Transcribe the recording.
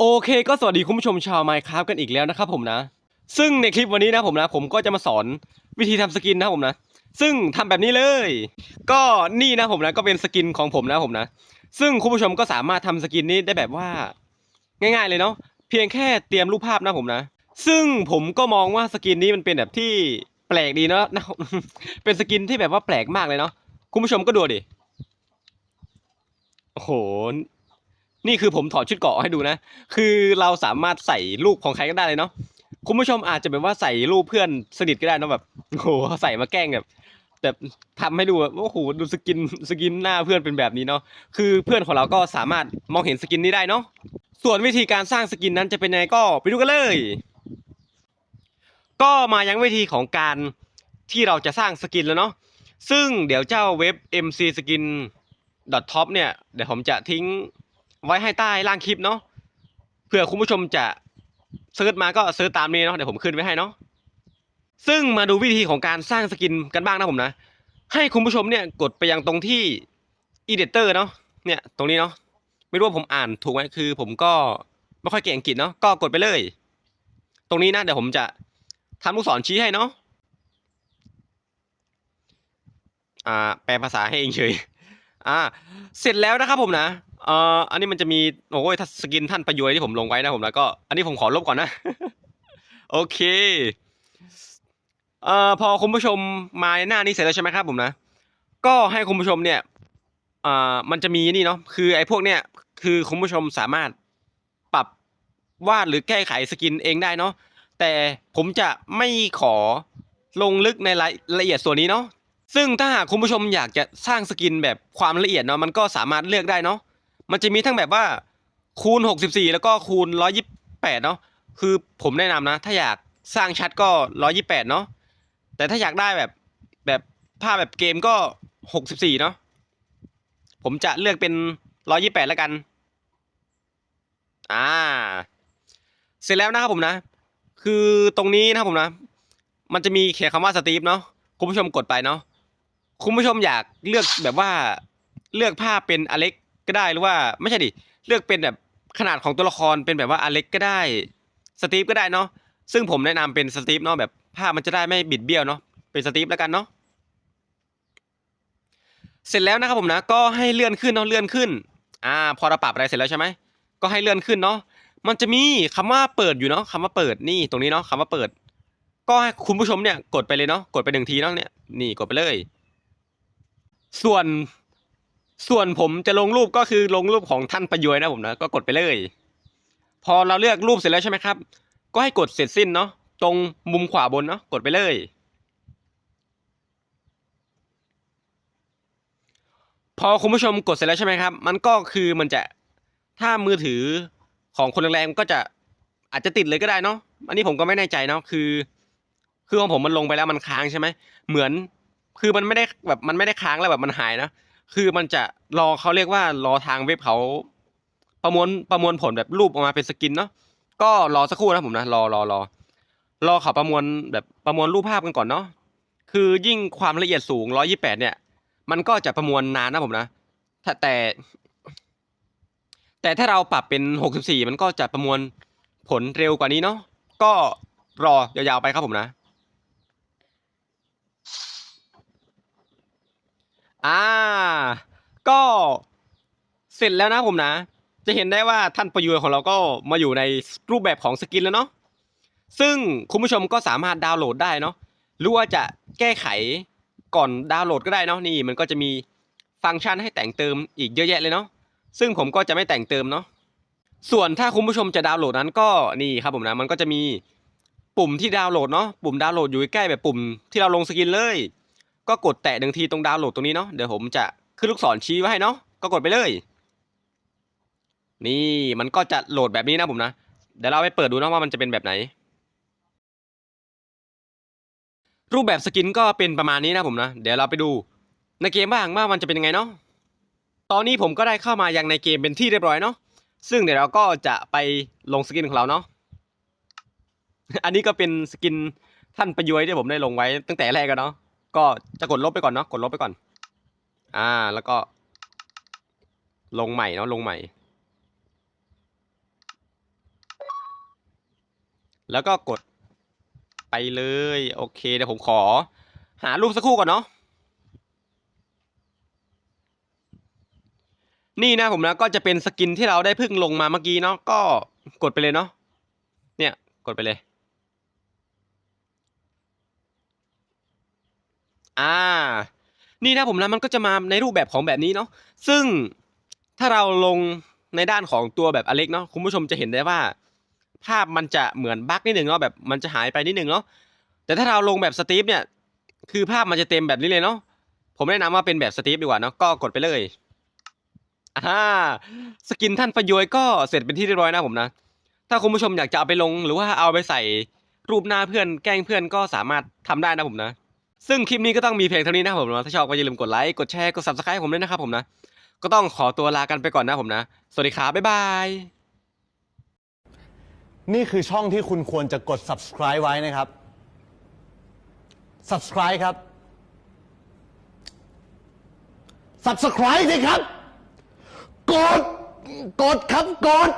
โอเคก็สวัสดีคุณผู้ชมชาว Minecraft กันอีกแล้วนะครับผมนะ ซึ่งในคลิปวันนี้นะผมนะ ผมก็จะมาสอนวิธีทำสกินนะผมนะ ซึ่งทำแบบนี้เลย ก็นี่นะผมนะก็เป็นสกินของผมนะผมนะ ซึ่งคุณผู้ชมก็สามารถทำสกินนี้ได้แบบว่า ง่าย ๆ เลยเนาะเพียงแค่เตรียมรูปภาพนะผมนะ ซึ่งผมก็มองว่าสกินนี้มันเป็นแบบที่แปลกดีเนาะนะเป็นสกินที่แบบว่าแปลกมากเลยเนาะคุณผู้ชมก็ดูดิโอ้โห นี่คือผมถอดชุดเกาะให้ดูนะ คือเราสามารถใส่รูปของใครก็ได้เลยเนาะคุณผู้ชมอาจจะแบบว่าใส่รูปเพื่อนสนิทก็ได้เนะแบบโอ้โหใส่มาแกล้งแบบแบบทำให้ดูแบบโอ้โหดูสกินสกินหน้าเพื่อนเป็นแบบนี้เนาะคือเพื่อนของเราก็สามารถมองเห็นสกินนี้ได้เนาะส่วนวิธีการสร้างสกินนั้นจะเป็นยังไงก็ไปดูกันเลย ก็มายังวิธีของการที่เราจะสร้างสกินแล้วเนาะซึ่งเดี๋ยวเจ้าเว็บ mc skin top เนี่ยเดี๋ยวผมจะทิ้ง ไว้ให้ใต้ล่างคลิปเนาะเผื่อคุณผู้ชมจะเซิร์ชมาก็เซิร์ชตามนี้เนาะเดี๋ยวผมขึ้นไว้ให้เนาะซึ่งมาดูวิธีของการสร้างสกินกันบ้างนะผมนะ ให้คุณผู้ชมเนี่ยกดไปยังตรงที่ editor เนาะเนี่ยตรงนี้เนาะไม่รู้ว่าผมอ่านถูกไหมคือผมก็ไม่ค่อยเก่งอังกฤษเนาะก็กดไปเลย ตรงนี้นะเดี๋ยวผมจะทำลูกศรชี้ให้เนาะอ่าแปลภาษาให้เองเฉยอ่าเสร็จแล้วนะครับผมนะ เอ่ออันนี้มันจะมีโอ้ยถ้าสกินท่านประยวยที่ผมลงไว้นะผมนะก็ อันนี้ผมขอลบก่อนนะ โอเคเอ่อพอคุณผู้ชมมาในหน้านี้เสร็จแล้วใช่ไหมครับผมนะ ก็ให้คุณผู้ชมเนี่ยอ่ามันจะมีนี่เนาะคือไอ้พวกเนี่ยคือคุณผู้ชมสามารถปรับวาดหรือแก้ไขสกินเองได้เนาะแต่ผมจะไม่ขอลงลึกในรายละเอียดส่วนนี้เนาะซึ่งถ้าหากคุณผู้ชมอยากจะสร้างสกินแบบความละเอียดเนาะมันก็สามารถเลือกได้เนาะ มันจะมีทั้งแบบว่าคูณ 64 แล้วก็คูณ 128 เนาะคือผมแนะนำนะ ถ้าอยากสร้างชัดก็ 128 เนาะแต่ถ้าอยากได้แบบแบบภาพแบบเกมก็ 64 เนาะผมจะเลือกเป็น 128 แล้วกัน อ่า เสร็จแล้วนะครับผมนะ คือตรงนี้นะครับผมนะ มันจะมีเขียนคำว่าสตีฟเนาะคุณผู้ชมกดไปเนาะคุณผู้ชมอยากเลือกแบบว่าเลือกภาพเป็นอเล็ก ก็ได้หรือว่าไม่ใช่ดิเลือกเป็นแบบขนาดของตัวละครเป็นแบบว่าอเล็กก็ได้สตีฟก็ได้เนาะซึ่งผมแนะนำเป็นสตีฟเนาะแบบภาพมันจะได้ไม่บิดเบี้ยวเนาะเป็นสตีฟแล้วกันเนาะเสร็จแล้วนะครับผมนะก็ให้เลื่อนขึ้นเนาะเลื่อนขึ้นอ่าพอเราปรับอะไรเสร็จแล้วใช่ไหมก็ให้เลื่อนขึ้นเนาะมันจะมีคำว่าเปิดอยู่เนาะคำว่าเปิดนี่ตรงนี้เนาะคำว่าเปิด ก็ให้คุณผู้ชมเนี่ยกดไปเลยเนาะกดไปหนึ่งทีเนาะเนี่ยนี่กดไปเลย ส่วน ส่วนผมจะลงรูปก็คือลงรูปของท่านประยวยนะผมนะก็กดไปเลย พอเราเลือกรูปเสร็จแล้วใช่ไหมครับ ก็ให้กดเสร็จสิ้นเนาะตรงมุมขวาบนเนาะกดไปเลย พอคุณผู้ชมกดเสร็จแล้วใช่ไหมครับ มันก็คือมันจะถ้ามือถือของคนแรงๆก็จะอาจจะติดเลยก็ได้เนาะอันนี้ผมก็ไม่แน่ใจเนาะคือ คือของผมมันลงไปแล้วมันค้างใช่ไหมเหมือนคือมันไม่ได้แบบมันไม่ได้ค้างแล้วแบบมันหายนะ คือมันจะรอเขาเรียกว่ารอทางเว็บเขาประมวลประมวลผลแบบรูปออกมาเป็นสกินเนาะก็รอสักครู่นะผมนะรอรอรอรอเขาประมวลแบบประมวลรูปภาพกันก่อนเนาะคือยิ่งความละเอียดสูงร้อยี่แปดเนี่ย มันก็จะประมวลนานนะผมนะแต่ แต่ถ้าเราปรับเป็นหกสิบสี่มันก็จะประมวลผลเร็วกว่านี้เนาะก็รอยาวๆไปครับผมนะอ่า ก็เสร็จแล้วนะผมนะ จะเห็นได้ว่าท่านประยุทธ์ของเราก็มาอยู่ในรูปแบบของสกินแล้วเนาะซึ่งคุณผู้ชมก็สามารถดาวน์โหลดได้เนาะหรือว่าจะแก้ไขก่อนดาวน์โหลดก็ได้เนาะนี่มันก็จะมีฟังก์ชันให้แต่งเติมอีกเยอะแยะเลยเนาะซึ่งผมก็จะไม่แต่งเติมเนาะส่วนถ้าคุณผู้ชมจะดาวน์โหลดนั้นก็นี่ครับผมนะมันก็จะมีปุ่มที่ดาวน์โหลดเนาะปุ่มดาวน์โหลดอยู่ใกล้แบบปุ่มที่เราลงสกินเลย ก็กดแตะหนึ่งทีตรงดาวน์โหลดตรงนี้เนาะเดี๋ยวผมจะ ขึ้นลูกศรชี้ไว้ให้เนาะก็กดไปเลย นี่มันก็จะโหลดแบบนี้นะผมนะเดี๋ยวเราไปเปิดดูนะว่ามันจะเป็นแบบไหน รูปแบบสกินก็เป็นประมาณนี้นะผมนะเดี๋ยวเราไปดูในเกมบ้างว่ามันจะเป็นยังไงเนาะตอนนี้ผมก็ได้เข้ามายังในเกมเป็นที่เรียบร้อยเนาะซึ่งเดี๋ยวเราก็จะไปลงสกินของเราเนาะอันนี้ก็เป็นสกินท่านประยุยที่ผมได้ลงไว้ตั้งแต่แรกกันเนาะก็จะกดลบไปก่อนเนาะกดลบไปก่อน อ่า แล้วก็ ลงใหม่เนาะลงใหม่ แล้วก็กดไปเลย โอเคเดี๋ยวผมขอ หารูปสักครู่ก่อนเนาะนี่นะผมนะก็จะเป็นสกินที่เราได้เพิ่งลงมาเมื่อกี้เนาะก็กดไปเลยเนาะเนี่ยกดไปเลย อ่า นี่นะผมนะมันก็จะมาในรูปแบบของแบบนี้เนาะซึ่งถ้าเราลงในด้านของตัวแบบอเล็กเนาะคุณผู้ชมจะเห็นได้ว่า ภาพมันจะเหมือนบั๊กนิดหนึ่งเนาะแบบมันจะหายไปนิดหนึ่งเนาะแต่ถ้าเราลงแบบสตีฟเนี่ยคือภาพมันจะเต็มแบบนี้เลยเนาะผมแนะนำว่าเป็นแบบสตีฟดีกว่าเนาะก็กดไปเลยอ่าสกินท่านประโยยก็เสร็จเป็นที่เรียบร้อยนะผมนะ ถ้าคุณผู้ชมอยากจะเอาไปลงหรือว่าเอาไปใส่รูปหน้าเพื่อนแกล้งเพื่อนก็สามารถทำได้นะผมนะ ซึ่งคลิปนี้ก็ต้องมีเพียงเท่านี้นะครับผมนะถ้าชอบก็อย่าลืมกดไลค์ กดแชร์ กด subscribe ผมด้วยนะครับผมนะ ก็ต้องขอตัวลากันไปก่อนนะผมนะ สวัสดีครับบ๊ายบาย นี่คือช่องที่คุณควรจะกด subscribe ไว้นะครับ subscribe ครับ subscribe สิครับ กด กดครับ กด